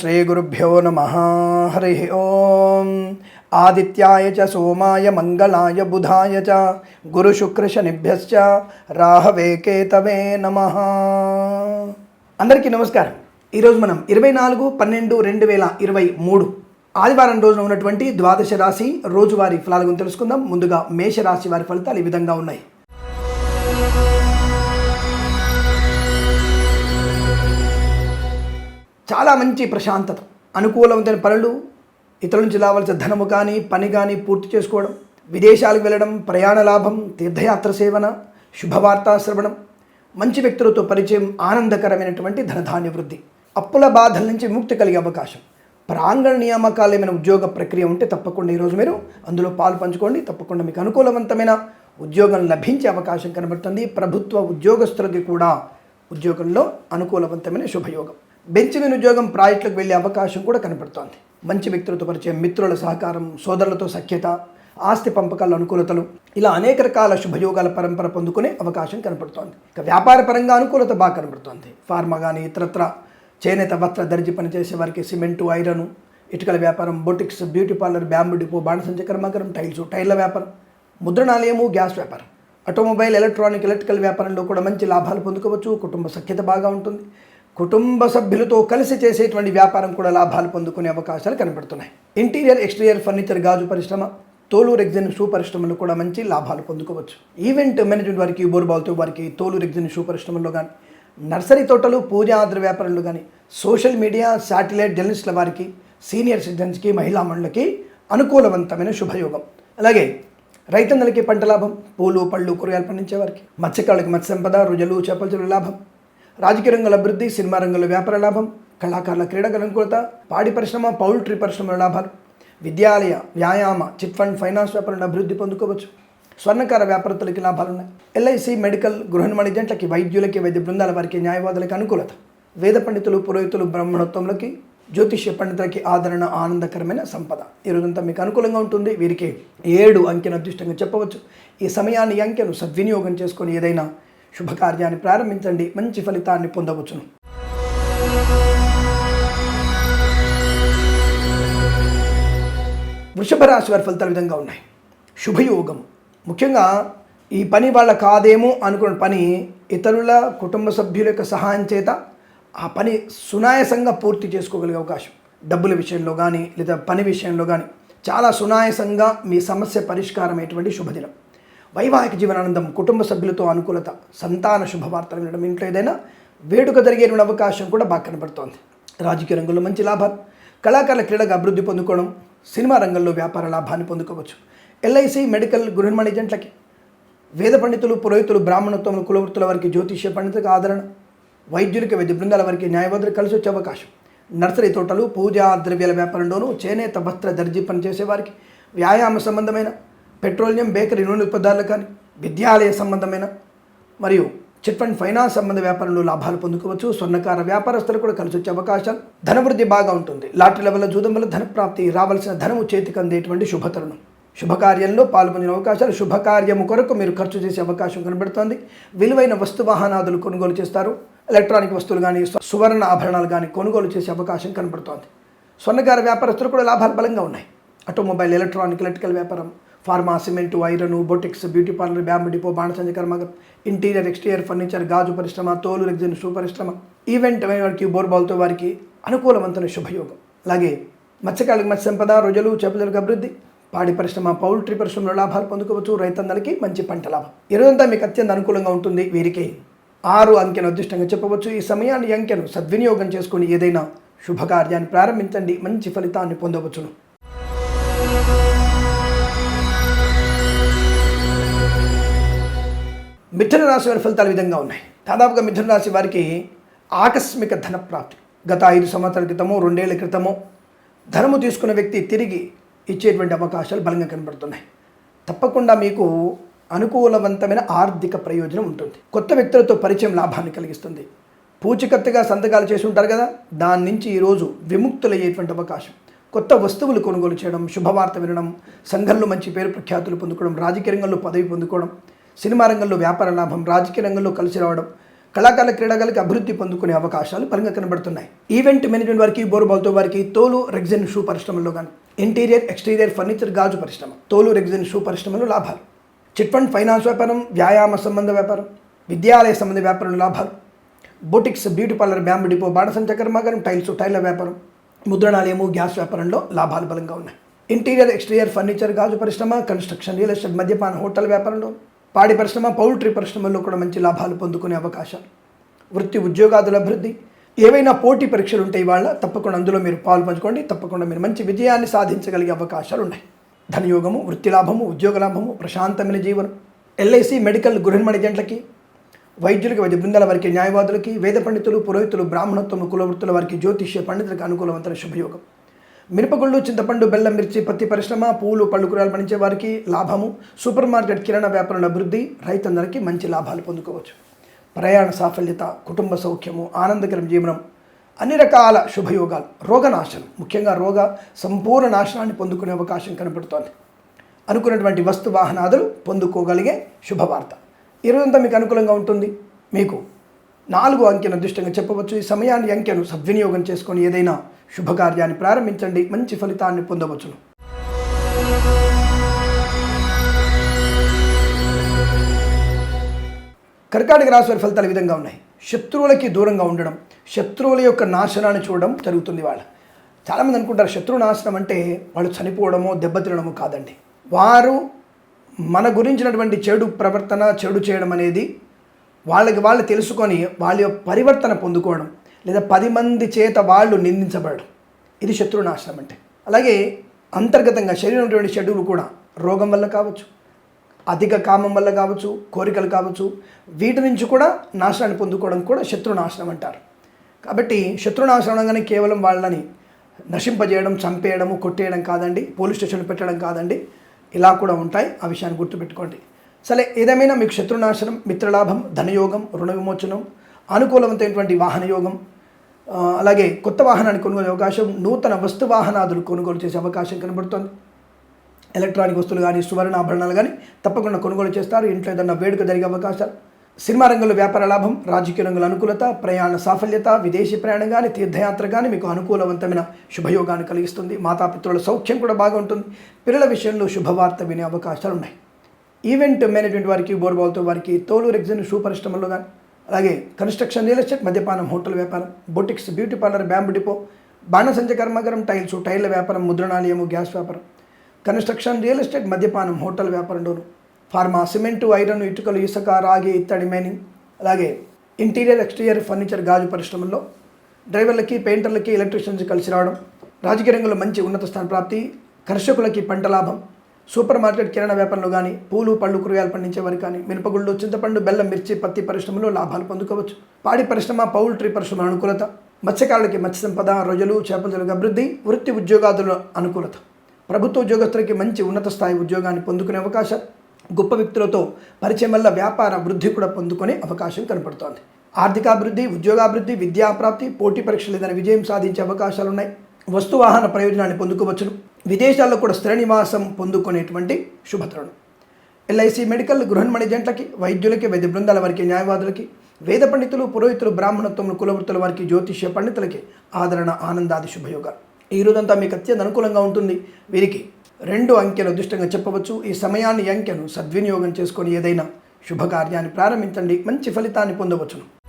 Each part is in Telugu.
శ్రీగురుభ్యో నమ హరి ఓం ఆదిత్యాయ చ సోమాయ మంగళాయ బుధాయ చ గురుశుక్రశనిభ్యశ్చ రాహవే కేతవే నమ అందరికీ నమస్కారం. ఈరోజు మనం ఇరవై నాలుగు పన్నెండు రెండు వేల ఇరవై మూడు ఆదివారం రోజున ఉన్నటువంటి ద్వాదశ రాశి రోజువారీ ఫలాల గురించి తెలుసుకుందాం. ముందుగా మేషరాశి వారి ఫలితాలు ఈ విధంగా ఉన్నాయి. చాలా మంచి ప్రశాంతత. అనుకూలమైన పనులు ఇతరుల నుంచి రావాల్సిన ధనము కానీ పని కానీ పూర్తి చేసుకోవడం విదేశాలకు వెళ్ళడం ప్రయాణ లాభం తీర్థయాత్ర సేవన శుభవార్తా శ్రవణం మంచి వ్యక్తులతో పరిచయం ఆనందకరమైనటువంటి ధనధాన్య వృద్ధి. అప్పుల బాధల నుంచి విముక్తి కలిగే అవకాశం. ప్రాంగణ నియామకాలు ఏమైనా ఉద్యోగ ప్రక్రియ ఉంటే తప్పకుండా ఈరోజు మీరు అందులో పాలు పంచుకోండి. తప్పకుండా మీకు అనుకూలవంతమైన ఉద్యోగం లభించే అవకాశం కనబడుతుంది. ప్రభుత్వ ఉద్యోగస్తులకి కూడా ఉద్యోగంలో అనుకూలవంతమైన శుభయోగం. బెంచ్ మీద ఉద్యోగం ప్రాజెక్టులకు వెళ్ళే అవకాశం కూడా కనపడుతోంది. మంచి వ్యక్తులతో పరిచయం మిత్రుల సహకారం సోదరులతో సఖ్యత ఆస్తి పంపకాల అనుకూలతలు ఇలా అనేక రకాల శుభయోగాల పరంపర పొందుకునే అవకాశం కనపడుతోంది. ఇక వ్యాపార పరంగా అనుకూలత బాగా కనపడుతోంది. ఫార్మా కానీ ఇతరత్ర చేనేత వస్త్ర దర్జీ పనిచేసే వారికి సిమెంటు ఐరన్ ఇటుకల వ్యాపారం boutiques beauty parlour bamboo depot బాణసంచ కర్మాగారం టైల్స్ టైర్ల వ్యాపారం ముద్రణాలయము గ్యాస్ వ్యాపారం ఆటోమొబైల్ ఎలక్ట్రానిక్ ఎలక్ట్రికల్ వ్యాపారంలో కూడా మంచి లాభాలు పొందుకోవచ్చు కుటుంబ సఖ్యత బాగా ఉంటుంది. కుటుంబ సభ్యులతో కలిసి చేసేటువంటి వ్యాపారం కూడా లాభాలు పొందుకునే అవకాశాలు కనబడుతున్నాయి. ఇంటీరియర్ ఎక్స్టీరియర్ ఫర్నిచర్ గాజు పరిశ్రమ తోలు రెగ్జిన్ షూ పరిశ్రమలు కూడా మంచి లాభాలు పొందుకోవచ్చు. ఈవెంట్ మేనేజ్మెంట్ వారికి బోర్బాల్తో వారికి తోలు రెగ్జిన్ షూ పరిశ్రమలో కానీ నర్సరీ తోటలు పూజా ఆదర వ్యాపారంలో కానీ సోషల్ మీడియా శాటిలైట్ జర్నలిస్టుల వారికి సీనియర్ సిటిజన్స్కి మహిళా మండలికి అనుకూలవంతమైన శుభయోగం. అలాగే రైతన్నలకి పంట లాభం పూలు పళ్ళు కూరగాయలు పండించే వారికి మత్స్యకారులకి మత్స్య సంపద రుజలు చేపల చెరువుల లాభం రాజకీయ రంగంలో అభివృద్ధి సినిమా రంగంలో వ్యాపార లాభం కళాకారుల క్రీడల అనుకూలత పాడి పరిశ్రమ పౌల్ట్రీ పరిశ్రమల లాభాలు. విద్యాలయ వ్యాయామ చిట్ ఫండ్ ఫైనాన్స్ వ్యాపారంలో అభివృద్ధి పొందుకోవచ్చు. స్వర్ణకార వ్యాపారస్తులకి లాభాలు ఉన్నాయి ఎల్ఐసి మెడికల్ గృహ నిర్మాణ ఏజెంట్లకి వైద్యులకి వైద్య బృందాల వారికి న్యాయవాదులకి అనుకూలత. వేద పండితులు పురోహితులు బ్రహ్మణత్వంలోకి జ్యోతిష్య పండితులకి ఆదరణ ఆనందకరమైన సంపద. ఈ రోజంతా మీకు అనుకూలంగా ఉంటుంది. వీరికి ఏడు అంకెను అదృష్టంగా చెప్పవచ్చు. ఈ సమయాన్ని అంకెను సద్వినియోగం చేసుకొని ఏదైనా శుభకార్యాన్ని ప్రారంభించండి. మంచి ఫలితాన్ని పొందవచ్చును. వృషభ రాశి వారి ఫలితాలు విధంగా ఉన్నాయి. శుభయోగం ముఖ్యంగా ఈ పని వాళ్ళ కాదేమో అనుకున్న పని ఇతరుల కుటుంబ సభ్యుల యొక్క సహాయం చేత ఆ పని సునాయాసంగా పూర్తి చేసుకోగలిగే అవకాశం. డబ్బుల విషయంలో కానీ లేదా పని విషయంలో కానీ చాలా సునాయాసంగా మీ సమస్య పరిష్కారమైనటువంటి శుభదినం. వైవాహిక జీవనానందం కుటుంబ సభ్యులతో అనుకూలత సంతాన శుభవార్తలు వినడం ఇంట్లో ఏదైనా వేడుక జరిగేటువంటి అవకాశం కూడా బాగా కనబడుతోంది రాజకీయ రంగంలో మంచి లాభాలు కళాకారుల క్రీడగా అభివృద్ధి పొందుకోవడం సినిమా రంగంలో వ్యాపార లాభాన్ని పొందుకోవచ్చు. ఎల్ఐసి మెడికల్ గృహ నిర్మాణ ఏజెంట్లకి వేద పండితులు పురోహితులు బ్రాహ్మణత్వములు కులవృత్తుల వారికి జ్యోతిష్య పండితులకు ఆదరణ వైద్యులకి వైద్య బృందాల వారికి న్యాయవాదులు కలిసి వచ్చే అవకాశం. నర్సరీ తోటలు పూజా ద్రవ్యాల వ్యాపారంలోనూ చేనేత వస్త్ర దర్జీ పనిచేసే వారికి వ్యాయామ సంబంధమైన పెట్రోలియం బేకరీ నూనె ఉత్పత్తులు కానీ విద్యాలయ సంబంధమైన మరియు చిట్ ఫండ్ ఫైనాన్స్ సంబంధ వ్యాపారంలో లాభాలు పొందుకోవచ్చు. స్వర్ణకార వ్యాపారస్తులు కూడా కలిసి వచ్చే అవకాశాలు ధనవృద్ధి బాగా ఉంటుంది. లాటరీ లెవెల్ జూదం వల్ల ధన ప్రాప్తి రావాల్సిన ధనము చేతికి అందేటువంటి శుభతరుణం. శుభకార్యంలో పాల్పొందిన అవకాశాలు శుభకార్యము కొరకు మీరు ఖర్చు చేసే అవకాశం కనబడుతోంది. విలువైన వస్తు వాహనాదులు కొనుగోలు చేస్తారు. ఎలక్ట్రానిక్ వస్తువులు కానీ సువర్ణ ఆభరణాలు కానీ కొనుగోలు చేసే అవకాశం కనబడుతోంది. స్వర్ణకార వ్యాపారస్తులు కూడా లాభాలు బలంగా ఉన్నాయి. ఆటోమొబైల్ ఎలక్ట్రానిక్ ఎలక్ట్రికల్ వ్యాపారం pharma cement iron boutiques beauty parlour bamboo depot బాణసంజ కర్మాగారం ఇంటీరియర్ ఎక్స్టీరియర్ ఫర్నిచర్ గాజు పరిశ్రమ తోలు రెగ్జిన్ షూ పరిశ్రమ ఈవెంట్ వారికి బోర్బాల్తో వారికి అనుకూలవంతమైన శుభయోగం. అలాగే మత్స్యకారులకు మత్స్య సంపద రోజులు చేపలకు అభివృద్ధి పాడి పరిశ్రమ పౌల్ట్రీ పరిశ్రమలో లాభాలు పొందుకోవచ్చు రైతన్నలకి మంచి పంట లాభం. ఈరోజంతా మీకు అత్యంత అనుకూలంగా ఉంటుంది వీరికి ఆరు అంకెను అదృష్టంగా చెప్పవచ్చు. ఈ సమయాన్ని అంకెను సద్వినియోగం చేసుకుని ఏదైనా శుభకార్యాన్ని ప్రారంభించండి. మంచి ఫలితాన్ని పొందవచ్చును. మిథున రాశి వారి ఫలితాలు విధంగా ఉన్నాయి. దాదాపుగా మిథున రాశి వారికి ఆకస్మిక ధన ప్రాప్తి గత ఐదు సంవత్సరాల క్రితమో రెండేళ్ళ క్రితమో ధనము తీసుకున్న వ్యక్తి తిరిగి ఇచ్చేటువంటి అవకాశాలు బలంగా కనబడుతున్నాయి. తప్పకుండా మీకు అనుకూలవంతమైన ఆర్థిక ప్రయోజనం ఉంటుంది. కొత్త వ్యక్తులతో పరిచయం లాభాన్ని కలిగిస్తుంది. పూచికత్తుగా సంతకాలు చేసి ఉంటారు కదా దాని నుంచి ఈరోజు విముక్తులయ్యేటువంటి అవకాశం. కొత్త వస్తువులు కొనుగోలు చేయడం శుభవార్త వినడం సంఘంలో మంచి పేరు ప్రఖ్యాతులు పొందుకోవడం రాజకీయ రంగంలో పదవి పొందుకోవడం సినిమా రంగంలో వ్యాపార లాభం రాజకీయ రంగంలో కలిసి రావడం కళాకారుల క్రీడాకారులకు అభివృద్ధి పొందుకునే అవకాశాలు పరంగా కనబడుతున్నాయి. ఈవెంట్ మేనేజ్మెంట్ వారికి బోరుబాల్తో వారికి తోలు రెగ్జిన్ షూ పరిశ్రమలో కానీ ఇంటీరియర్ ఎక్స్టీరియర్ ఫర్నిచర్ గాజు పరిశ్రమ. తోలు రెగ్జిన్ షూ పరిశ్రమలో లాభాలు. చిట్ ఫండ్ ఫైనాన్స్ వ్యాపారం వ్యాయామ సంబంధ వ్యాపారం విద్యాలయ సంబంధ వ్యాపారం లాభాలు. Boutiques beauty parlour bamboo depot బాణసంచ కర్మాగారం టైల్స్ టైల్ల వ్యాపారం ముద్రణాలయము గ్యాస్ వ్యాపారంలో లాభాలు బలంగా ఉన్నాయి. ఇంటీరియర్ ఎక్స్టీరియర్ ఫర్నిచర్ గాజు పరిశ్రమ కన్స్ట్రక్షన్ రియల్ ఎస్టేట్ మద్యపాన హోటల్ వ్యాపారంలో పాడి పరిశ్రమ పౌల్ట్రీ పరిశ్రమల్లో కూడా మంచి లాభాలు పొందుకునే అవకాశాలు. వృత్తి ఉద్యోగాదుల అభివృద్ధి. ఏవైనా పోటీ పరీక్షలు ఉంటాయి వాళ్ళ తప్పకుండా అందులో మీరు పాలు పంచుకోండి తప్పకుండా మీరు మంచి విజయాన్ని సాధించగలిగే అవకాశాలు ఉన్నాయి. ధనయోగము వృత్తి లాభము ఉద్యోగ లాభము ప్రశాంతమైన జీవనం. ఎల్ఐసి మెడికల్ గృహిణి ఏజెంట్లకి వైద్యులకి వైద్య బృందాల వారికి న్యాయవాదులకి వేద పండితులు పురోహితులు బ్రాహ్మణత్వం కులవృత్తుల వారికి జ్యోతిష్య పండితులకు అనుకూలవంతమైన శుభయోగం. మిరపగుళ్ళు చింతపండు బెల్లం మిర్చి పత్తి పరిశ్రమ పూలు పళ్ళు కూరలు పండించే వారికి లాభము. సూపర్ మార్కెట్ కిరాణా వ్యాపారంలో అభివృద్ధి రైతందరికీ మంచి లాభాలు పొందుకోవచ్చు. ప్రయాణ సాఫల్యత కుటుంబ సౌఖ్యము ఆనందకరం జీవనం అన్ని రకాల శుభయోగాలు. రోగనాశనం ముఖ్యంగా రోగ సంపూర్ణ నాశనాన్ని పొందుకునే అవకాశం కనబడుతోంది అనుకున్నటువంటి వస్తు వాహనాదులు పొందుకోగలిగే శుభవార్త. ఈరోజంతా మీకు అనుకూలంగా ఉంటుంది? మీకు నాలుగు అంకెను అదృష్టంగా చెప్పవచ్చు. ఈ సమయాన్ని అంకెను సద్వినియోగం చేసుకొని ఏదైనా శుభకార్యాన్ని ప్రారంభించండి. మంచి ఫలితాన్ని పొందవచ్చును. కర్కాటక రాశి వారి ఫలితాలు ఈ విధంగా ఉన్నాయి. శత్రువులకి దూరంగా ఉండడం శత్రువుల యొక్క నాశనాన్ని చూడడం జరుగుతుంది వాళ్ళ. చాలామంది అనుకుంటారు శత్రు నాశనం అంటే వాళ్ళు చనిపోవడమో దెబ్బతినడమో కాదండి. వారు మన గురించినటువంటి చెడు ప్రవర్తన చెడు చేయడం అనేది వాళ్ళకి వాళ్ళు తెలుసుకొని వాళ్ళ యొక్క పరివర్తన పొందుకోవడం లేదా పది మంది చేత వాళ్ళు నిందించబడడం ఇది శత్రు నాశనం అంటే. అలాగే అంతర్గతంగా శరీరం ఉన్నటువంటి కూడా రోగం వల్ల కావచ్చు అధిక కామం వల్ల కావచ్చు కోరికలు కావచ్చు వీటి నుంచి కూడా నాశనాన్ని పొందుకోవడం కూడా శత్రునాశనం అంటారు. కాబట్టి శత్రునాశనం అనగానే కేవలం వాళ్ళని నశింపజేయడం చంపేయడము కొట్టేయడం కాదండి పోలీస్ స్టేషన్లు పెట్టడం కాదండి. ఇలా కూడా ఉంటాయి. ఆ విషయాన్ని గుర్తుపెట్టుకోండి. సరే ఏదేమైనా మీకు శత్రునాశనం మిత్రలాభం ధనయోగం రుణ విమోచనం అనుకూలవంతమైనటువంటి వాహన యోగం అలాగే కొత్త వాహనాన్ని కొనుగోలు అవకాశం నూతన వస్తు వాహనాదులు కొనుగోలు చేసే అవకాశం కనబడుతోంది. ఎలక్ట్రానిక్ వస్తువులు కానీ సువర్ణ ఆభరణాలు కానీ తప్పకుండా కొనుగోలు చేస్తారు. ఇంట్లో ఏదన్నా వేడుక జరిగే అవకాశాలు సినిమా రంగంలో వ్యాపార లాభం రాజకీయ రంగుల అనుకూలత ప్రయాణ సాఫల్యత విదేశీ ప్రయాణం కానీ తీర్థయాత్ర కానీ మీకు అనుకూలవంతమైన శుభయోగాన్ని కలిగిస్తుంది. మాతాపితృల సౌఖ్యం కూడా బాగా ఉంటుంది. పిల్లల విషయంలో శుభవార్త వినే అవకాశాలు ఉన్నాయి. ఈవెంట్ మేనేజ్మెంట్ వారికి బోర్బాల్తో వారికి తోలు రెగ్జిన్ షూ పరిశ్రమల్లో కానీ అలాగే కన్స్ట్రక్షన్ రియల్ ఎస్టేట్ మద్యపానం హోటల్ వ్యాపారం boutiques beauty parlour bamboo depot బాణసంచ కర్మాగారం టైల్స్ టైర్ల వ్యాపారం ముద్రణాలయము గ్యాస్ వ్యాపారం. కన్స్ట్రక్షన్ రియల్ ఎస్టేట్ మద్యపానం హోటల్ వ్యాపారంలోను ఫార్మా సిమెంటు ఐరన్ ఇటుకలు ఇసుక రాగి ఇత్తడి మైనింగ్. అలాగే ఇంటీరియర్ ఎక్స్టీరియర్ ఫర్నిచర్ గాజు పరిశ్రమల్లో డ్రైవర్లకి పెయింటర్లకి ఎలక్ట్రీషియన్స్ కలిసి రావడం రాజకీయ రంగంలో మంచి ఉన్నత స్థాన ప్రాప్తి కర్షకులకి పంట లాభం సూపర్ మార్కెట్ కిరాణా వ్యాపారంలో కానీ పూలు పళ్ళు కూరగాయలు పండించే వారికి కానీ మినపగుళ్ళు చింతపండు బెల్లం మిర్చి పత్తి పరిశ్రమలో లాభాలు పొందుకోవచ్చు. పాడి పరిశ్రమ పౌల్ట్రీ పరిశ్రమ అనుకూలత మత్స్యకారులకి మత్స్య సంపద రొయ్యలు చేపల అభివృద్ధి వృత్తి ఉద్యోగాదుల అనుకూలత. ప్రభుత్వ ఉద్యోగస్తులకి మంచి ఉన్నత స్థాయి ఉద్యోగాన్ని పొందుకునే అవకాశం గొప్ప వ్యక్తులతో పరిచయం వల్ల వ్యాపార వృద్ధి కూడా పొందుకునే అవకాశం కనపడుతోంది. ఆర్థికాభివృద్ధి ఉద్యోగాభివృద్ధి విద్యాప్రాప్తి పోటీ పరీక్షలు ఏదైనా విజయం సాధించే అవకాశాలు ఉన్నాయి వస్తువాహన ప్రయోజనాన్ని పొందుకోవచ్చును. విదేశాల్లో కూడా స్థిర నివాసం పొందుకునేటువంటి శుభతరుణం. ఎల్ఐసి మెడికల్ గృహన్మణి జంటలకి వైద్యులకి వైద్య బృందాల వారికి న్యాయవాదులకి వేద పండితులు పురోహితులు బ్రాహ్మణత్వములు కులవృత్తుల వారికి జ్యోతిష్య పండితులకి ఆదరణ ఆనందాది శుభయోగాలు. ఈ రోజంతా మీకు అత్యంత అనుకూలంగా ఉంటుంది. వీరికి రెండు అంకెలు అదృష్టంగా చెప్పవచ్చు. ఈ సమయాన్ని అంకెను సద్వినియోగం చేసుకొని ఏదైనా శుభకార్యాన్ని ప్రారంభించండి. మంచి ఫలితాన్ని పొందవచ్చును.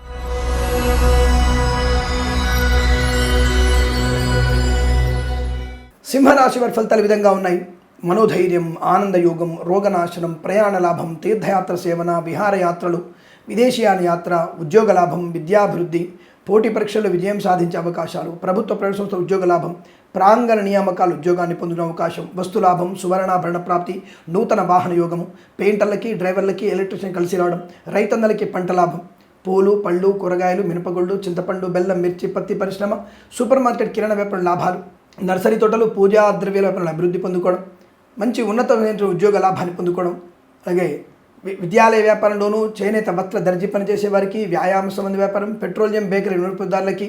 సింహరాశి వారి ఫలితాలు విధంగా ఉన్నాయి. మనోధైర్యం ఆనందయోగం రోగనాశనం ప్రయాణ లాభం తీర్థయాత్ర సేవన విహారయాత్రలు విదేశీయాన యాత్ర ఉద్యోగ లాభం విద్యాభివృద్ధి పోటీ పరీక్షల్లో విజయం సాధించే అవకాశాలు ప్రభుత్వ ప్రైవేట్ సంస్థ ఉద్యోగ లాభం ప్రాంగణ నియామకాలు ఉద్యోగాన్ని పొందిన అవకాశం వస్తు లాభం సువర్ణాభరణ ప్రాప్తి నూతన వాహన యోగము పెయింటర్లకి డ్రైవర్లకి ఎలక్ట్రిషియన్ కలిసి రావడం రైతన్నలకి పంట లాభం పూలు పళ్ళు కూరగాయలు మినపగుళ్ళు చింతపండు బెల్లం మిర్చి పత్తి పరిశ్రమ సూపర్ మార్కెట్ కిరాణా వ్యాపారం లాభాలు. నర్సరీ తోటలు పూజా ద్రవ్యాల అభివృద్ధి పొందుకోవడం మంచి ఉన్నతమైన ఉద్యోగ లాభాన్ని పొందుకోవడం అలాగే వి- విద్యాలయ వ్యాపారంలోనూ చేనేత వస్త్ర దర్జీ పనిచేసే వారికి వ్యాయామ సంబంధ వ్యాపారం పెట్రోలియం బేకరీ వినియోగదారులకి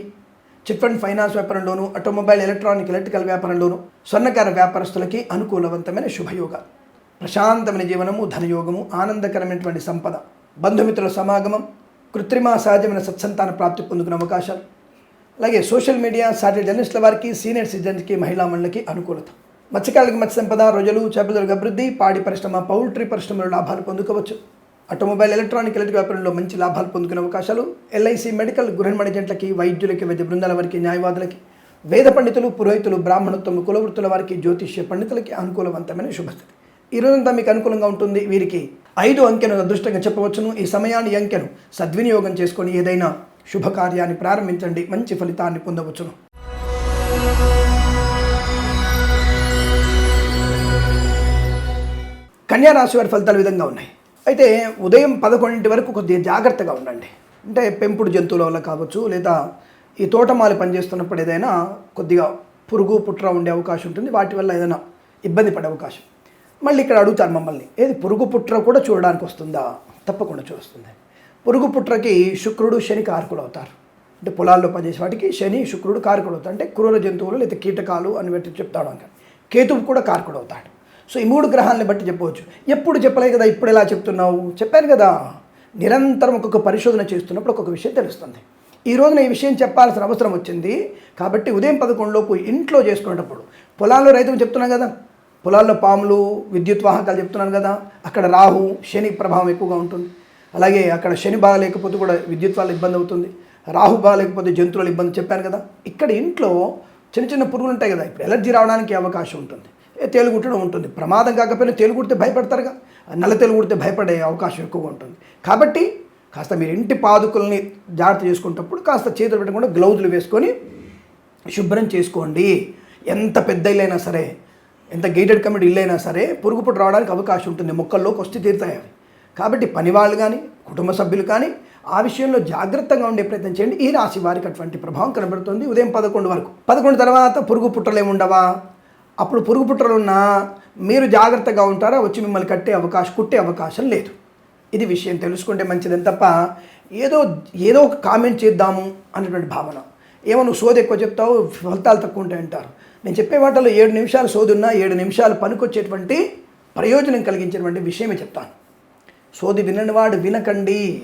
చిట్ ఫండ్ ఫైనాన్స్ వ్యాపారంలోను ఆటోమొబైల్ ఎలక్ట్రానిక్ ఎలక్ట్రికల్ వ్యాపారంలోను స్వర్ణకార వ్యాపారస్తులకి అనుకూలవంతమైన శుభయోగాలు ప్రశాంతమైన జీవనము ధనయోగము ఆనందకరమైనటువంటి సంపద బంధుమిత్రుల సమాగమం కృత్రిమ సహజమైన సత్సంతాన ప్రాప్తి పొందుకునే అవకాశాలు. అలాగే సోషల్ మీడియా సాటి జర్నలిస్టుల వారికి సీనియర్ సిటిజన్స్కి మహిళా మండలికి అనుకూలత. మత్స్యకారులకు మత్స్య సంపద రొజలు చేపలకు అభివృద్ధి పాడి పరిశ్రమ పౌల్ట్రీ పరిశ్రమలో లాభాలు పొందుకోవచ్చు. ఆటోమొబైల్ ఎలక్ట్రానిక్ ఎలక్ట్రిక్ వ్యాపారంలో మంచి లాభాలు పొందుకునే అవకాశాలు. ఎల్ఐసి మెడికల్ గృహ మణిజెంట్లకి వైద్యులకి వైద్య బృందాల వారికి న్యాయవాదులకి వేద పండితులు పురోహితులు బ్రాహ్మణత్వం కులవృత్తుల వారికి జ్యోతిష్య పండితులకి అనుకూలవంతమైన శుభస్థితి. ఈ రోజంతా మీకు అనుకూలంగా ఉంటుంది. వీరికి ఐదు అంకెను అదృష్టంగా చెప్పవచ్చును. ఈ సమయాన్ని అంకెను సద్వినియోగం చేసుకొని ఏదైనా శుభకార్యాన్ని ప్రారంభించండి. మంచి ఫలితాన్ని పొందవచ్చును. కన్యా రాశి వారి ఫలితాలు విధంగా ఉన్నాయి. అయితే ఉదయం పదకొండింటి వరకు కొద్దిగా జాగ్రత్తగా ఉండండి. అంటే పెంపుడు జంతువుల వల్ల కావచ్చు లేదా ఈ తోటమాలి పనిచేస్తున్నప్పుడు ఏదైనా కొద్దిగా పురుగు పుట్ర ఉండే అవకాశం ఉంటుంది. వాటి వల్ల ఏదైనా ఇబ్బంది పడే అవకాశం. మళ్ళీ ఇక్కడ అడుగుతారు మమ్మల్ని ఏది పురుగు పుట్ర కూడా చూడడానికి వస్తుందా? తప్పకుండా చూస్తుంది పురుగు పుట్రకి శుక్రుడు శని కారకులు అవుతారు అంటే పొలాల్లో పనిచేసే వాటికి శని శుక్రుడు కారకుడు అవుతాడు అంటే క్రూర జంతువులు లేదా కీటకాలు అని పెట్టి చెప్తాడు అంక కేతువు కూడా కారకుడు అవుతాడు సో ఈ మూడు గ్రహాలను బట్టి చెప్పవచ్చు. ఎప్పుడు చెప్పలేదు కదా ఇప్పుడు ఎలా చెప్తున్నావు? చెప్పాను కదా. నిరంతరం ఒక్కొక్క పరిశోధన చేస్తున్నప్పుడు ఒక్కొక్క విషయం తెలుస్తుంది. ఈ రోజున ఈ విషయం చెప్పాల్సిన అవసరం వచ్చింది. కాబట్టి ఉదయం పదకొండులోపు ఇంట్లో చేసుకునేటప్పుడు పొలాల్లో రైతులు చెప్తున్నాం కదా. పొలాల్లో పాములు విద్యుత్ వాహకాలు చెప్తున్నాను కదా. అక్కడ రాహు శని ప్రభావం ఎక్కువగా ఉంటుంది. అలాగే అక్కడ శని బాగా లేకపోతే కూడా విద్యుత్ వల్ల ఇబ్బంది అవుతుంది. రాహు బాగా లేకపోతే జంతువుల ఇబ్బంది చెప్పాను కదా. ఇక్కడ ఇంట్లో చిన్న చిన్న పురుగులు ఉంటాయి కదా. ఇప్పుడు ఎలర్జీ రావడానికి అవకాశం ఉంటుంది. ఏ తేలు కుట్టడం ఉంటుంది. ప్రమాదం కాకపోయినా తేలు కుడితే భయపడతారుగా. నల్ల తేలుగుడితే భయపడే అవకాశం ఎక్కువగా ఉంటుంది. కాబట్టి కాస్త మీరు ఇంటి పాదుకుల్ని జాగ్రత్త చేసుకునేటప్పుడు కాస్త చేతులు పెట్టకుండా గ్లౌజులు వేసుకొని శుభ్రం చేసుకోండి. ఎంత పెద్ద ఇల్లైనా సరే ఎంత గేటెడ్ కమిటీ ఇల్లు అయినా సరే పురుగుపుట్టు రావడానికి అవకాశం ఉంటుంది. మొక్కల్లోకి వస్తే తీరుతాయి అవి. కాబట్టి పని వాళ్ళు కానీ కుటుంబ సభ్యులు కానీ ఆ విషయంలో జాగ్రత్తగా ఉండే ప్రయత్నం చేయండి. ఈ రాశి వారికి అటువంటి ప్రభావం కనబడుతుంది. ఉదయం పదకొండు వరకు. పదకొండు తర్వాత పురుగు పుట్టలేము ఉండవా? అప్పుడు పురుగు పుట్టలు ఉన్నా మీరు జాగ్రత్తగా ఉంటారా? వచ్చి మిమ్మల్ని కట్టే అవకాశం కుట్టే అవకాశం లేదు. ఇది విషయం తెలుసుకుంటే మంచిదని తప్ప ఏదో ఏదో ఒక కామెంట్ చేద్దాము అనేటువంటి భావన. ఏమో నువ్వు సోది ఎక్కువ చెప్తావు ఫలితాలు తక్కువ ఉంటాయి అంటారు. నేను చెప్పే వాటిలో ఏడు నిమిషాలు సోదున్నా ఏడు నిమిషాలు పనికొచ్చేటువంటి ప్రయోజనం కలిగించేటువంటి విషయమే చెప్తాను. సోది విననివాడు వినకండి.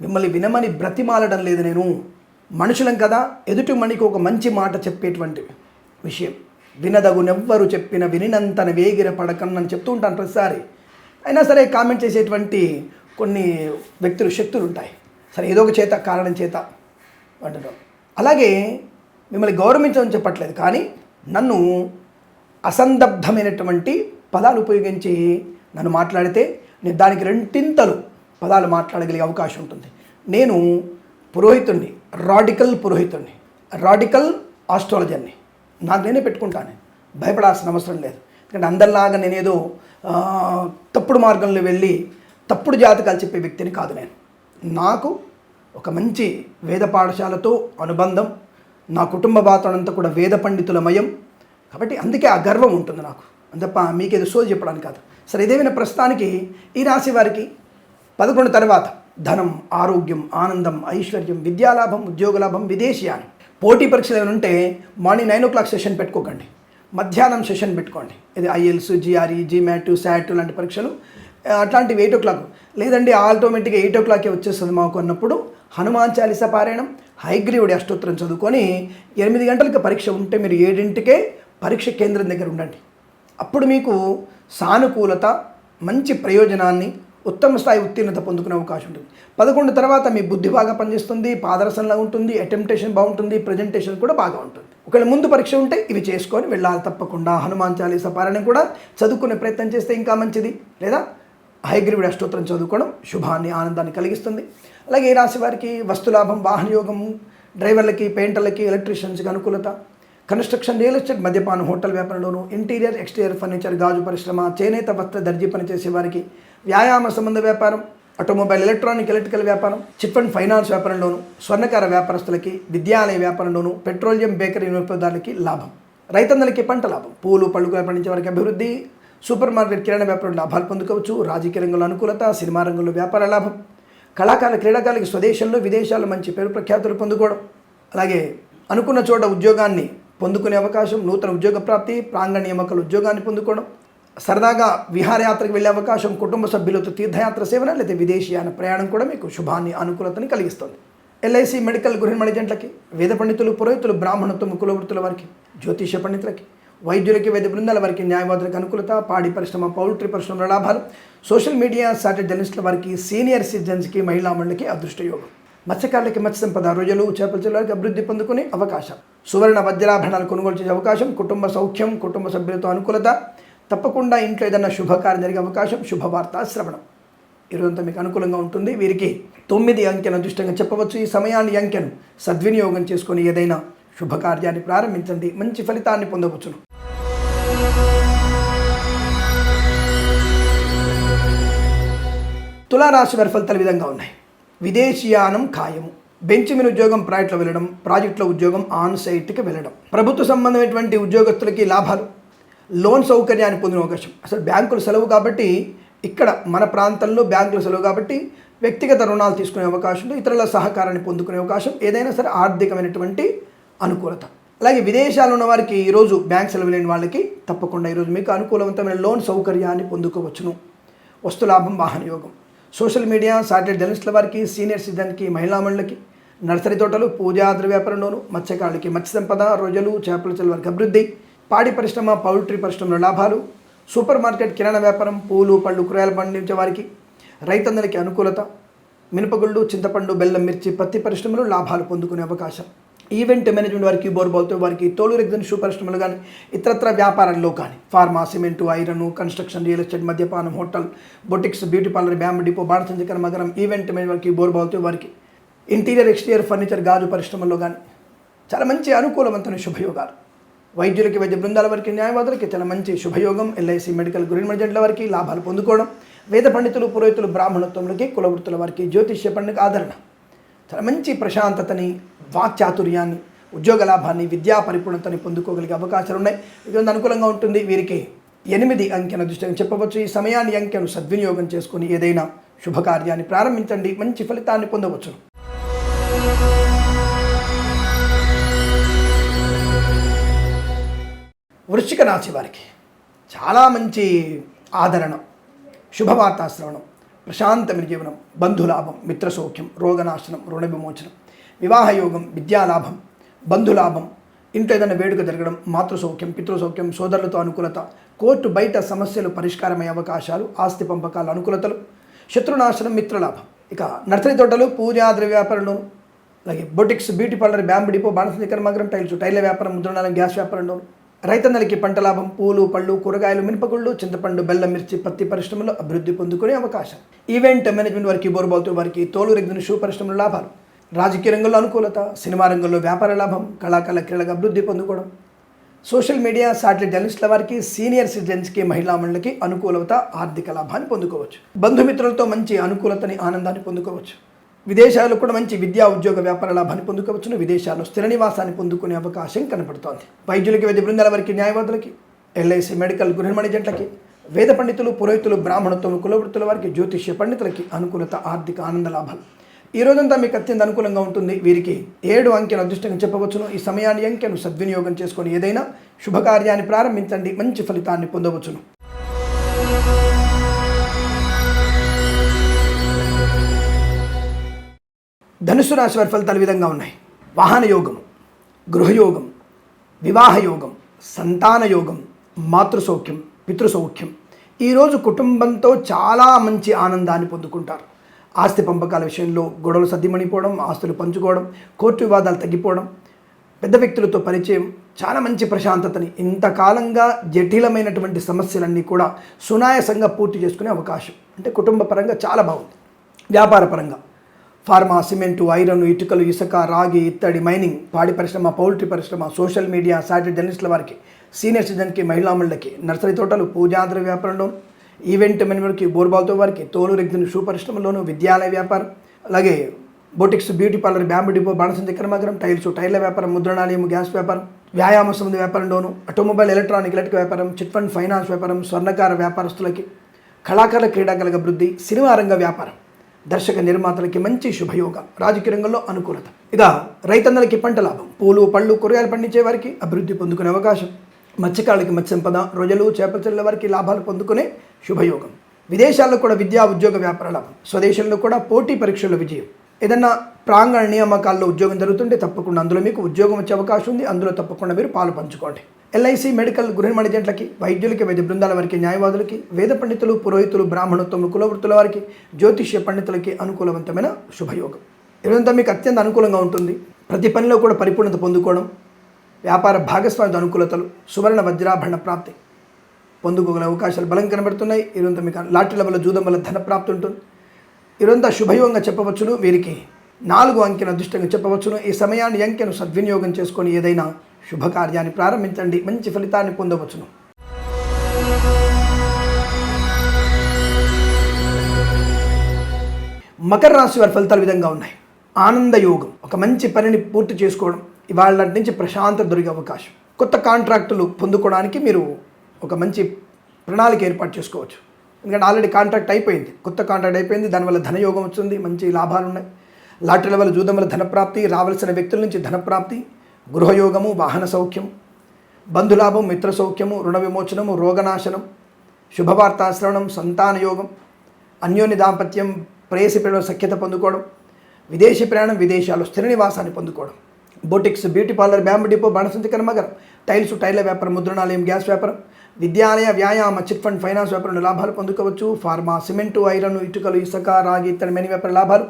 మిమ్మల్ని వినమని బ్రతిమాలడం లేదు నేను. మనుషులం కదా ఎదుటి మణికి ఒక మంచి మాట చెప్పేటువంటి విషయం. వినదగునెవ్వరు చెప్పిన వినినంతన వేగిర పడకన్నని చెప్తూ ఉంటాను ప్రతిసారి. అయినా సరే కామెంట్ చేసేటువంటి కొన్ని వ్యక్తులు శక్తులు ఉంటాయి. సరే ఏదో ఒక చేత కారణం చేత అంటున్నాం. అలాగే మిమ్మల్ని గౌరవించమని చెప్పట్లేదు కానీ నన్ను అసందబ్ధమైనటువంటి పదాలు ఉపయోగించి నన్ను మాట్లాడితే నేను దానికి రెండింతలు పదాలు మాట్లాడగలిగే అవకాశం ఉంటుంది. నేను పురోహితుణ్ణి రాడికల్ పురోహితుణ్ణి రాడికల్ ఆస్ట్రాలజర్ని. నాకు నేనే పెట్టుకుంటాను. భయపడాల్సిన అవసరం లేదు. ఎందుకంటే అందరిలాగా నేనేదో తప్పుడు మార్గంలో వెళ్ళి తప్పుడు జాతకాలు చెప్పే వ్యక్తిని కాదు నేను. నాకు ఒక మంచి వేద పాఠశాలతో అనుబంధం నా కుటుంబ వాతావరణంతో కూడా వేద పండితులమయం కాబట్టి అందుకే ఆ గర్వం ఉంటుంది నాకు. అంతప్ప మీకు ఏదో సోది చెప్పడానికి కాదు. సరే ఇదేమైనా ప్రస్తుతానికి ఈ రాశి వారికి పదకొండు తర్వాత ధనం ఆరోగ్యం ఆనందం ఐశ్వర్యం విద్యాలాభం ఉద్యోగలాభం విదేశీయానం. పోటీ పరీక్షలు ఏమైనా ఉంటే morning nine o'clock session పెట్టుకోకండి. మధ్యాహ్నం సెషన్ పెట్టుకోండి. ఇది ఐఎల్స్ జిఆర్ఈ జిమాట్ శాట్ లాంటి పరీక్షలు. అట్లాంటివి ఎయిట్ ఓ క్లాక్. లేదండి ఆటోమేటిక్గా ఎయిట్ ఓ క్లాక్కే వచ్చేస్తుంది మాకు అన్నప్పుడు హనుమాన్ చాలీస పారాయణం హైగ్రీవుడి అష్టోత్తరం చదువుకొని ఎనిమిది గంటలకు పరీక్ష ఉంటే మీరు ఏడింటికే పరీక్ష కేంద్రం దగ్గర ఉండండి. అప్పుడు మీకు సానుకూలత మంచి ప్రయోజనాన్ని ఉత్తమ స్థాయి ఉత్తీర్ణత పొందుకునే అవకాశం ఉంటుంది. పదకొండు తర్వాత మీ బుద్ధి బాగా పనిచేస్తుంది పాదరసంలా ఉంటుంది అటెంప్టేషన్ బాగుంటుంది ప్రజెంటేషన్ కూడా బాగా ఉంటుంది. ఒకవేళ ముందు పరీక్ష ఉంటే ఇవి చేసుకొని వెళ్ళాలి తప్పకుండా. హనుమాన్ చాలీస పారాయణం కూడా చదువుకునే ప్రయత్నం చేస్తే ఇంకా మంచిది. లేదా హైగ్రీవుడి అష్టోత్తరం చదువుకోవడం శుభాన్ని ఆనందాన్ని కలిగిస్తుంది. అలాగే ఈ రాశి వారికి వస్తులాభం వాహనయోగం డ్రైవర్లకి పెయింటర్లకి ఎలక్ట్రీషియన్స్కి అనుకూలత కన్స్ట్రక్షన్ రియల్ ఎస్టేట్ మద్యపానం హోటల్ వ్యాపారంలోను ఇంటీరియర్ ఎక్స్టీరియర్ ఫర్నిచర్ గాజు పరిశ్రమ చేనేత వస్త్ర దర్జీ పనిచేసే వారికి వ్యాయామ సంబంధ వ్యాపారం ఆటోమొబైల్ ఎలక్ట్రానిక్ ఎలక్ట్రికల్ వ్యాపారం చిట్ ఫండ్ ఫైనాన్స్ వ్యాపారంలోను స్వర్ణకార వ్యాపారస్తులకి విద్యాలయ వ్యాపారంలోను పెట్రోలియం బేకరీ వినియోగదారులకి లాభం. రైతన్నలకి పంట లాభం. పూలు పళ్ళు పండించే వారికి అభివృద్ధి సూపర్ మార్కెట్ కిరాణా వ్యాపారం లాభాలు పొందుకోవచ్చు రాజకీయ రంగంలో అనుకూలత సినిమా రంగంలో వ్యాపార లాభం. కళాకారుల క్రీడాకారులకి స్వదేశంలో విదేశాల్లో మంచి పేరు ప్రఖ్యాతులు పొందుకోవడం. అలాగే అనుకున్న చోట ఉద్యోగాన్ని పొందుకునే అవకాశం నూతన ఉద్యోగ ప్రాప్తి ప్రాంగణ నియామకాల ఉద్యోగాన్ని పొందుకోవడం సరదాగా విహారయాత్రకు వెళ్ళే అవకాశం కుటుంబ సభ్యులతో తీర్థయాత్ర సేవన లేదా విదేశీయాన ప్రయాణం కూడా మీకు శుభాన్ని అనుకూలతని కలిగిస్తుంది. ఎల్ఐసి మెడికల్ గృహిణి జంటలకి వేద పండితులు పురోహితులు బ్రాహ్మణత్వం కులవృత్తుల వారికి జ్యోతిష పండితులకి వైద్యులకి వైద్య బృందాల వారికి న్యాయవాదులకు అనుకూలత పాడి పరిశ్రమ పౌల్ట్రీ పరిశ్రమల లాభాలు సోషల్ మీడియా సాటిలైట్ జర్నలిస్టుల వారికి సీనియర్ సిటిజన్స్కి మహిళా మండలికి అదృష్టయోగం. మత్స్యకారులకి మత్స్య సంపద రొయ్యలు చేపల చెల్లెలకి అభివృద్ధి పొందుకునే అవకాశం. సువర్ణ వజ్రాభరణాలు కొనుగోలు చేసే అవకాశం కుటుంబ సౌఖ్యం కుటుంబ సభ్యులతో అనుకూలత తప్పకుండా ఇంట్లో ఏదైనా శుభకార్యం జరిగే అవకాశం శుభవార్త శ్రవణం. ఈరోజంతా మీకు అనుకూలంగా ఉంటుంది. వీరికి తొమ్మిది అంకెను అదృష్టంగా చెప్పవచ్చు. ఈ సమయాన్ని అంకెను సద్వినియోగం చేసుకొని ఏదైనా శుభకార్యాన్ని ప్రారంభించండి. మంచి ఫలితాన్ని పొందవచ్చును. తులారాశి వారి ఫలితాలు విధంగా ఉన్నాయి. విదేశీయానం ఖాయము. బెంచ్ మీద ఉద్యోగం ప్రాజెక్టులో వెళ్ళడం ప్రాజెక్టులో ఉద్యోగం ఆన్ సైట్కి వెళ్ళడం. ప్రభుత్వ సంబంధమైనటువంటి ఉద్యోగస్తులకి లాభాలు లోన్ సౌకర్యాన్ని పొందిన అవకాశం. అసలు బ్యాంకులు సెలవు కాబట్టి ఇక్కడ మన ప్రాంతంలో బ్యాంకులు సెలవు కాబట్టి వ్యక్తిగత రుణాలు తీసుకునే అవకాశం ఇతరుల సహకారాన్ని పొందుకునే అవకాశం ఏదైనా సరే ఆర్థికమైనటువంటి అనుకూలత. అలాగే విదేశాల్లో ఉన్న వారికి ఈరోజు బ్యాంక్ సెలవు లేని వాళ్ళకి తప్పకుండా ఈరోజు మీకు అనుకూలవంతమైన లోన్ సౌకర్యాన్ని పొందుకోవచ్చును. వస్తులాభం వాహన యోగం. సోషల్ మీడియా సాటిలైట్ జర్నలిస్టుల వారికి సీనియర్ సిటిజన్కి మహిళా మండలికి నర్సరీ తోటలు పూజా ద్రవ్య వ్యాపారంలోను మత్స్యకారులకి మత్స్య సంపద రొయ్యలు చేపల చెల వారికి అభివృద్ధి పాడి పరిశ్రమ పౌల్ట్రీ పరిశ్రమలో లాభాలు సూపర్ మార్కెట్ కిరాణా వ్యాపారం పూలు పళ్ళు కూరగాయలు పండించే వారికి రైతన్నలకి అనుకూలత మినపగుళ్ళు చింతపండు బెల్లం మిర్చి పత్తి పరిశ్రమలు లాభాలు పొందుకునే అవకాశం. ఈవెంట్ మేనేజ్మెంట్ వారికి బోర్బాల్తో వారికి తోలు రెగ్జన్ షూ పరిశ్రమలు కానీ ఇతరత్ర వ్యాపారాల్లో కానీ pharma cement iron construction real estate మద్యపానం hotel boutiques beauty parlour bamboo depot బాణసంచ కర్మగరం ఈవెంట్ మేనేజ్మెంట్ వారికి బోర్బాల్తో వారికి ఇంటీరియర్ ఎక్స్టీరియర్ ఫర్నిచర్ గాజు పరిశ్రమల్లో కానీ చాలా మంచి అనుకూలవంతమైన శుభయోగాలు. వైద్యులకి వైద్య బృందాల వారికి న్యాయవాదులకి చాలా మంచి శుభయోగం. ఎల్ఐసి మెడికల్ గ్రీన్ మెడిజెంట్ల వారికి లాభాలు పొందుకోవడం వేద పండితులు పురోహితులు బ్రాహ్మణత్వంలోకి కులవృత్తుల వారికి జ్యోతిష్య పండుగ ఆదరణ. చాలా మంచి ప్రశాంతతని వాక్చాతుర్యాన్ని ఉద్యోగ లాభాన్ని విద్యా పరిపూర్ణతని పొందుకోగలిగే అవకాశాలు ఉన్నాయి. ఇది అనుకూలంగా ఉంటుంది. వీరికి ఎనిమిది అంకెను దృష్టిగా చెప్పవచ్చు. ఈ సమయాన్ని అంకెను సద్వినియోగం చేసుకుని ఏదైనా శుభకార్యాన్ని ప్రారంభించండి. మంచి ఫలితాన్ని పొందవచ్చు. వృశ్చిక రాశి వారికి చాలా మంచి ఆదరణ శుభవార్తా శ్రవణం ప్రశాంతమైన జీవనం బంధులాభం మిత్రసౌఖ్యం రోగనాశనం రుణ విమోచనం వివాహయోగం విద్యాలాభం బంధులాభం ఇంట్లో ఏదైనా వేడుక జరగడం మాతృసౌఖ్యం పితృసౌఖ్యం సోదరులతో అనుకూలత కోర్టు బయట సమస్యలు పరిష్కారమయ్యే అవకాశాలు ఆస్తి పంపకాల అనుకూలతలు శత్రునాశనం మిత్రలాభం. ఇక నర్సరీ తోటలు పూజా ద్రవ్య వ్యాపారంలోను అలాగే boutiques beauty parlour bamboo depot బాణసంది కర్మాగరం టైల్స్ టైర్ల వ్యాపారం ముద్రణాలయం గ్యాస్ వ్యాపారంలోను రైతన్నలకి పంట లాభం పూలు పళ్ళు కూరగాయలు మినపగుళ్ళు చింతపండు బెల్లం మిర్చి పత్తి పరిశ్రమలో అభివృద్ధి పొందుకునే అవకాశం. ఈవెంట్ మేనేజ్మెంట్ వారికి బోరుబావుతూ వారికి తోలు రెగ్గిన షూ పరిశ్రమల లాభాలు. రాజకీయ రంగంలో అనుకూలత సినిమా రంగంలో వ్యాపార లాభం కళాకళ క్రీడగా అభివృద్ధి పొందుకోవడం. సోషల్ మీడియా సాటిలైట్ జర్నలిస్టుల వారికి సీనియర్ సిటిజన్స్కి మహిళా మండలికి అనుకూలత ఆర్థిక లాభాన్ని పొందుకోవచ్చు. బంధుమిత్రులతో మంచి అనుకూలతని ఆనందాన్ని పొందుకోవచ్చు. విదేశాల్లో కూడా మంచి విద్యా ఉద్యోగ వ్యాపార లాభాన్ని పొందుకోవచ్చును. విదేశాల్లో స్థిర నివాసాన్ని పొందుకునే అవకాశం కనపడుతోంది. వైద్యులకి వైద్య బృందాల వారికి న్యాయవాదులకి ఎల్ఐసి మెడికల్ గృహిణి జంటలకి వేద పండితులు పురోహితులు బ్రాహ్మణత్వం కులవృత్తుల వారికి జ్యోతిష్య పండితులకి అనుకూలత ఆర్థిక ఆనంద లాభాలు. ఈ రోజంతా మీకు అత్యంత అనుకూలంగా ఉంటుంది. వీరికి ఏడు అంకెను అదృష్టంగా చెప్పవచ్చును. ఈ సమయాన్ని అంకెను సద్వినియోగం చేసుకొని ఏదైనా శుభకార్యాన్ని ప్రారంభించండి. మంచి ఫలితాన్ని పొందవచ్చును. ధనుసు రాశి వారి ఫలితాలు విధంగా ఉన్నాయి. వాహన యోగం గృహయోగం వివాహ యోగం సంతాన యోగం మాతృసౌఖ్యం పితృసౌఖ్యం ఈరోజు కుటుంబంతో చాలా మంచి ఆనందాన్ని పొందుకుంటారు. ఆస్తి పంపకాల విషయంలో గొడవలు సర్దిమణిపోవడం ఆస్తులు పంచుకోవడం కోర్టు వివాదాలు తగ్గిపోవడం పెద్ద వ్యక్తులతో పరిచయం చాలా మంచి ప్రశాంతతని ఇంతకాలంగా జటిలమైనటువంటి సమస్యలన్నీ కూడా సునాయాసంగా పూర్తి చేసుకునే అవకాశం. అంటే కుటుంబ పరంగా చాలా బాగుంది. వ్యాపార పరంగా. ఫార్మా సిమెంటు ఐరన్ ఇటుకలు ఇసుక రాగి ఇత్తడి మైనింగ్ పాడి పరిశ్రమ పౌల్ట్రీ పరిశ్రమ సోషల్ మీడియా సాటి జర్నలిస్టుల వారికి సీనియర్ సిటిజన్కి మహిళా మండలికి నర్సరీ తోటలు పూజాద్ర వ్యాపారంలోను ఈవెంట్ మేనేజ్మెంట్కి బోర్బాల్తో వారికి తోలు రెగ్జిన్ షూ పరిశ్రమలోను విద్యాలయ వ్యాపారం అలాగే boutiques beauty parlour bamboo depot బాణసంతి కర్మాగరం టైల్స్ టైర్ల వ్యాపారం ముద్రణాలయం గ్యాస్ వ్యాపారం వ్యాయామ సంబంధ వ్యాపారంలోను ఆటోమొబైల్ ఎలక్ట్రానిక్ ఎలక్ట్రిక్ వ్యాపారం చిట్ ఫండ్ ఫైనాన్స్ వ్యాపారం స్వర్ణకార వ్యాపారస్తులకి కళాకారుల క్రీడాకల అభివృద్ధి సినిమా రంగ వ్యాపారం. దర్శక నిర్మాతలకి మంచి శుభయోగం. రాజకీయ రంగంలో అనుకూలత. ఇక రైతన్నలకి పంట లాభం. పూలు పళ్ళు కూరగాయలు పండించే వారికి అభివృద్ధి పొందుకునే అవకాశం. మత్స్యకారులకి మత్స్యంపద రొజలు రొయ్యలు చేపల వారికి లాభాలు పొందుకునే శుభయోగం. విదేశాల్లో కూడా విద్యా ఉద్యోగ వ్యాపార లాభం. స్వదేశంలో కూడా పోటీ పరీక్షల్లో విజయం. ఏదన్నా ప్రాంగణ నియామకాల్లో ఉద్యోగం జరుగుతుంటే తప్పకుండా అందులో మీకు ఉద్యోగం వచ్చే అవకాశం ఉంది. అందులో తప్పకుండా మీరు పాలు పంచుకోండి. ఎల్ఐసి మెడికల్ గృహ మణిజెంట్లకి వైద్యులకి వైద్య బృందాల వారికి న్యాయవాదులకి వేద పండితులు పురోహితులు బ్రాహ్మణోత్తములు కులవృత్తుల వారికి జ్యోతిష్య పండితులకి అనుకూలవంతమైన శుభయోగం. ఇదంతా మీకు అత్యంత అనుకూలంగా ఉంటుంది. ప్రతి పనిలో కూడా పరిపూర్ణత పొందుకోవడం వ్యాపార భాగస్వామ్య అనుకూలతలు సువర్ణ వజ్రాభరణ ప్రాప్తి పొందుకోగల అవకాశాలు బలం కనబడుతున్నాయి. ఇదంతా మీకు లాటరీల వల్ల జూదం వల్ల ధన ప్రాప్తి ఉంటుంది. ఇదంతా శుభయోగంగా చెప్పవచ్చును వీరికి నాలుగు అంకెను అదృష్టంగా చెప్పవచ్చును. ఈ సమయాన్ని అంకెను సద్వినియోగం చేసుకొని ఏదైనా శుభకార్యాన్ని ప్రారంభించండి. మంచి ఫలితాన్ని పొందవచ్చును. మకర రాశి వారి ఫలితాలు విధంగా ఉన్నాయి. ఆనంద యోగం ఒక మంచి పనిని పూర్తి చేసుకోవడం ఇవాళ నుంచి ప్రశాంతత దొరికే అవకాశం. కొత్త కాంట్రాక్టులు పొందుకోవడానికి మీరు ఒక మంచి ప్రణాళిక ఏర్పాటు చేసుకోవచ్చు. ఎందుకంటే ఆల్రెడీ కాంట్రాక్ట్ అయిపోయింది. కొత్త కాంట్రాక్ట్ అయిపోయింది దానివల్ల ధనయోగం వచ్చింది మంచి లాభాలు ఉన్నాయి. లాటరీల వల్ల జూదం వల్ల ధనప్రాప్తి రావాల్సిన వ్యక్తుల నుంచి ధనప్రాప్తి గృహయోగము వాహన సౌఖ్యం బంధులాభం మిత్ర సౌఖ్యము రుణ విమోచనము రోగనాశనం శుభవార్తాశ్రవణం సంతాన యోగం అన్యోన్య దాంపత్యం ప్రేయసి ప్రేమ సఖ్యత పొందుకోవడం విదేశీ ప్రయాణం విదేశాలు స్థిర నివాసాన్ని పొందుకోవడం. Boutiques beauty parlour bamboo depot బాణసంతి కర్మగరం టైల్స్ టైర్ల వ్యాపారం ముద్రణాలయం గ్యాస్ వ్యాపారం విద్యాలయ వ్యాయామ చిట్ ఫండ్ ఫైనాన్స్ వ్యాపారంలో లాభాలు పొందుకోవచ్చు. ఫార్మా సిమెంటు ఐరన్ ఇటుకలు ఇసుక రాగి ఇతర మెని వ్యాపార లాభాలు.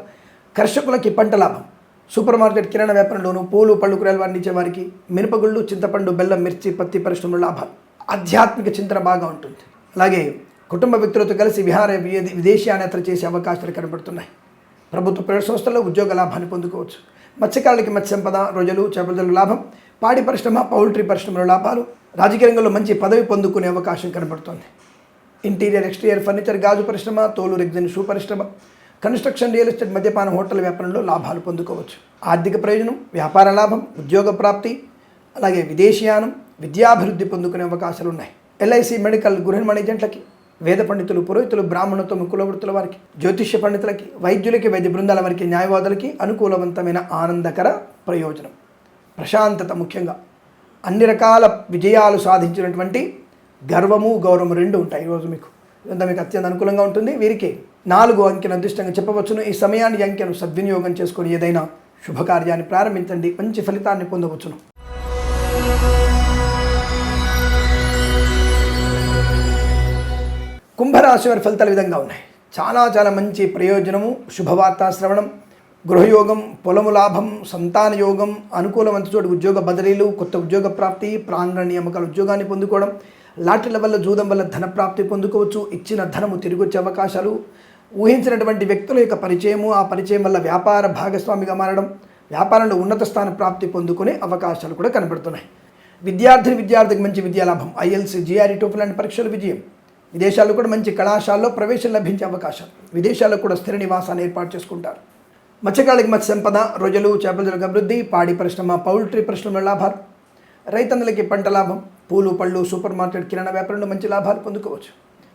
కర్షకులకి పంట లాభం. సూపర్ మార్కెట్ కిరాణా వ్యాపారంలోను పూలు పళ్ళు కూరలు పండించే వారికి మినపగుళ్ళు చింతపండు బెల్లం మిర్చి పత్తి పరిశ్రమల లాభాలు. ఆధ్యాత్మిక చింతన బాగా ఉంటుంది. అలాగే కుటుంబ వ్యక్తులతో కలిసి విహార విదే- విదేశీయాత్ర చేసే అవకాశాలు కనబడుతున్నాయి. ప్రభుత్వ ప్రైవేట్ సంస్థల్లో ఉద్యోగ లాభాన్ని పొందుకోవచ్చు. మత్స్యకారులకి మత్స్యంపద రొజలు రొయ్యలు చేపల లాభం పాడి పరిశ్రమ పౌల్ట్రీ పరిశ్రమల లాభాలు రాజకీయ రంగంలో మంచి పదవి పొందుకునే అవకాశం కనబడుతోంది. ఇంటీరియర్ ఎక్స్టీరియర్ ఫర్నిచర్ గాజు పరిశ్రమ తోలు రెగ్జిన్ షూ పరిశ్రమ కన్స్ట్రక్షన్ రియల్ ఎస్టేట్ మద్యపాన హోటల్ వ్యాపారంలో లాభాలు పొందుకోవచ్చు. ఆర్థిక ప్రయోజనం వ్యాపార లాభం ఉద్యోగ ప్రాప్తి అలాగే విదేశీయానం విద్యాభివృద్ధి పొందుకునే అవకాశాలు ఉన్నాయి ఎల్ఐసి మెడికల్ గృహ మేనేజెంట్లకి వేద పండితులు పురోహితులు బ్రాహ్మణత్వం కులవృత్తుల వారికి జ్యోతిష్య పండితులకి వైద్యులకి వైద్య బృందాల వారికి న్యాయవాదులకి అనుకూలవంతమైన ఆనందకర ప్రయోజనం. ప్రశాంతత ముఖ్యంగా. అన్ని రకాల విజయాలు సాధించినటువంటి గర్వము గౌరవము రెండు ఉంటాయి ఈరోజు మీకు. ఇదంతా మీకు అత్యంత అనుకూలంగా ఉంటుంది. వీరికి నాలుగు అంకెను అదృష్టంగా చెప్పవచ్చును. ఈ సమయాన్ని అంకెను సద్వినియోగం చేసుకొని ఏదైనా శుభకార్యాన్ని ప్రారంభించండి. మంచి ఫలితాన్ని పొందవచ్చును. కుంభరాశి వారి ఫలితాలు విధంగా ఉన్నాయి. చాలా చాలా మంచి ప్రయోజనము శుభవార్తా శ్రవణం గృహయోగం పొలము లాభం సంతాన యోగం అనుకూలవంత చోటు ఉద్యోగ బదిలీలు కొత్త ఉద్యోగ ప్రాప్తి ప్రాంగణ నియామకాల ఉద్యోగాన్ని పొందుకోవడం లాటరీల వల్ల జూదం వల్ల ధన ప్రాప్తి పొందుకోవచ్చు. ఇచ్చిన ధనము తిరిగి వచ్చే అవకాశాలు ఊహించినటువంటి వ్యక్తుల యొక్క పరిచయము ఆ పరిచయం వల్ల వ్యాపార భాగస్వామిగా మారడం వ్యాపారంలో ఉన్నత స్థాన ప్రాప్తి పొందుకునే అవకాశాలు కూడా కనబడుతున్నాయి. విద్యార్థిని విద్యార్థికి మంచి విద్యాలాభం ఐఎల్సీ జిఆర్ఈ టోఫల్ లాంటి పరీక్షల విజయం. విదేశాల్లో కూడా మంచి కళాశాలలో ప్రవేశం లభించే అవకాశం విదేశాల్లో కూడా స్థిర నివాసాన్ని ఏర్పాటు చేసుకుంటారు. మత్స్యకాళికి మత్స్య సంపద రొయ్యలు చేపల అభివృద్ధి పాడి పరిశ్రమ పౌల్ట్రీ పరిశ్రమల లాభాలు. రైతన్నులకి పంట లాభం పూలు పళ్ళు సూపర్ మార్కెట్ కిరాణా వ్యాపారంలో మంచి లాభాలు పొందుకోవచ్చు.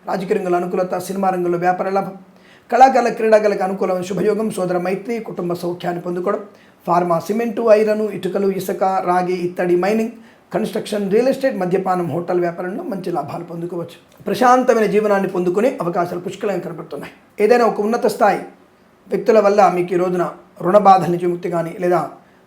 రాజకీయ రంగంలో అనుకూలత సినిమా రంగంలో వ్యాపార లాభం. కళాకారుల క్రీడాకారులకు అనుకూలమైన శుభయోగం సోదర మైత్రి కుటుంబ సౌఖ్యాన్ని పొందుకోవడం ఫార్మా సిమెంటు ఐరను ఇటుకలు ఇసుక రాగి ఇత్తడి మైనింగ్ కన్స్ట్రక్షన్ రియల్ ఎస్టేట్ మద్యపానం హోటల్ వ్యాపారంలో మంచి లాభాలు పొందుకోవచ్చు. ప్రశాంతమైన జీవనాన్ని పొందుకునే అవకాశాలు పుష్కలంగా కనబడుతున్నాయి. ఏదైనా ఒక ఉన్నత స్థాయి వ్యక్తుల వల్ల మీకు ఈ రోజున రుణ బాధల నుంచి ముక్తి కానీ లేదా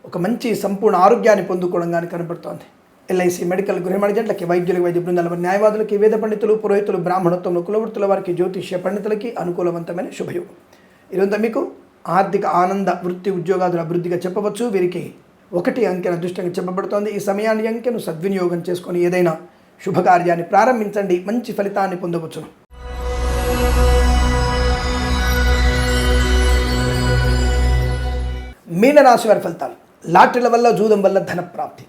ఒక మంచి సంపూర్ణ ఆరోగ్యాన్ని పొందుకోవడం కానీ కనబడుతోంది. ఎల్ఐసి మెడికల్ గృహ మేనేజెంట్లకి వైద్యులకి వైద్య బృందాల న్యాయవాదులకి వేద పండితులు పురోహితులు బ్రాహ్మణత్వంలో కులవృత్తుల వారికి జ్యోతిష్య పండితులకి అనుకూలవంతమైన శుభయోగం. ఇదంతా మీకు ఆర్థిక ఆనంద వృత్తి ఉద్యోగాదుల అభివృద్ధిగా చెప్పవచ్చు. వీరికి ఒకటి అంకెన అదృష్టంగా చెప్పబడుతోంది. ఈ సమయాన్ని అంకెను సద్వినియోగం చేసుకొని ఏదైనా శుభకార్యాన్ని ప్రారంభించండి. మంచి ఫలితాన్ని పొందవచ్చును మీనరాశి వారి ఫలితాలు. లాటరీల వల్ల జూదం వల్ల ధన ప్రాప్తి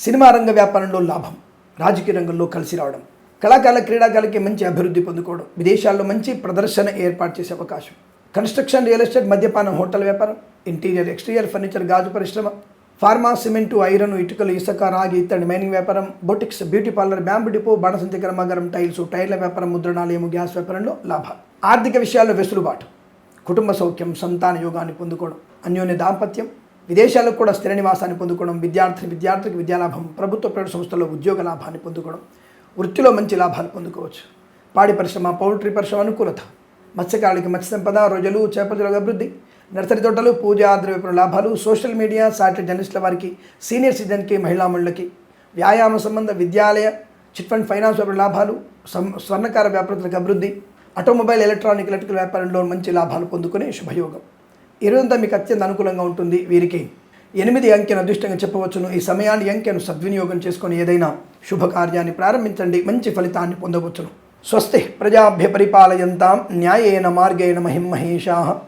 సినిమా రంగ వ్యాపారంలో లాభం రాజకీయ రంగంలో కలిసి రావడం కళాకాల క్రీడాకాలకి మంచి అభివృద్ధి పొందుకోవడం విదేశాల్లో మంచి ప్రదర్శన ఏర్పాటు చేసే అవకాశం. కన్స్ట్రక్షన్ రియల్ ఎస్టేట్ మద్యపానం హోటల్ వ్యాపారం ఇంటీరియర్ ఎక్స్టీరియర్ ఫర్నిచర్ గాజు పరిశ్రమ ఫార్మా సిమెంటు ఐరన్ ఇటుకలు ఇసుక రాగి ఇత్తడి మైనింగ్ వ్యాపారం boutiques beauty parlour bamboo depot బాణసంతి కర్మాగారం టైల్స్ టైర్ల వ్యాపారం ముద్రణాలయము గ్యాస్ వ్యాపారంలో లాభాలు ఆర్థిక విషయాల్లో వెసులుబాటు కుటుంబ సౌఖ్యం సంతాన యోగాన్ని పొందుకోవడం అన్యోన్య దాంపత్యం విదేశాలకు కూడా స్థిర నివాసాన్ని పొందుకోవడం విద్యార్థి విద్యార్థికి విద్యాలాభం ప్రభుత్వ ప్రైవేట్ సంస్థల్లో ఉద్యోగ లాభాన్ని పొందుకోవడం వృత్తిలో మంచి లాభాలు పొందుకోవచ్చు. పాడి పరిశ్రమ పౌల్ట్రీ పరిశ్రమ అనుకూలత మత్స్యకారులకి మత్స్య సంపద రోజులు చేపల అభివృద్ధి నర్సరీ తోటలు పూజా ద్రవ్యపుర లాభాలు సోషల్ మీడియా సాటిలైట్ జర్నలిస్టుల వారికి సీనియర్ సిటిజన్కి మహిళా వ్యాయామ సంబంధ విద్యాలయ చిట్ ఫండ్ ఫైనాన్స్ వ్యాపార లాభాలు స్వర్ణకార వ్యాపారతులకు అభివృద్ధి ఆటోమొబైల్ ఎలక్ట్రానిక్ ఎలక్ట్రికల్ వ్యాపారంలో మంచి లాభాలు పొందుకునే శుభయోగం. ఇరుదంతా మీకు అత్యంత అనుకూలంగా ఉంటుంది వీరికి. ఎనిమిది అంకెను అదృష్టంగా చెప్పవచ్చును. ఈ సమయాన్ని అంకెను సద్వినియోగం చేసుకొని ఏదైనా శుభకార్యాన్ని ప్రారంభించండి. మంచి ఫలితాన్ని పొందవచ్చును. స్వస్తి ప్రజాభ్య పరిపాలయంతాం. న్యాయేన మార్గేణ మహిం మహేషా.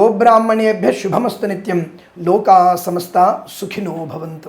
గోబ్రాహ్మణేభ్య శుభమస్తు నిత్యం. లోకా సమస్త సుఖినో భవంతు.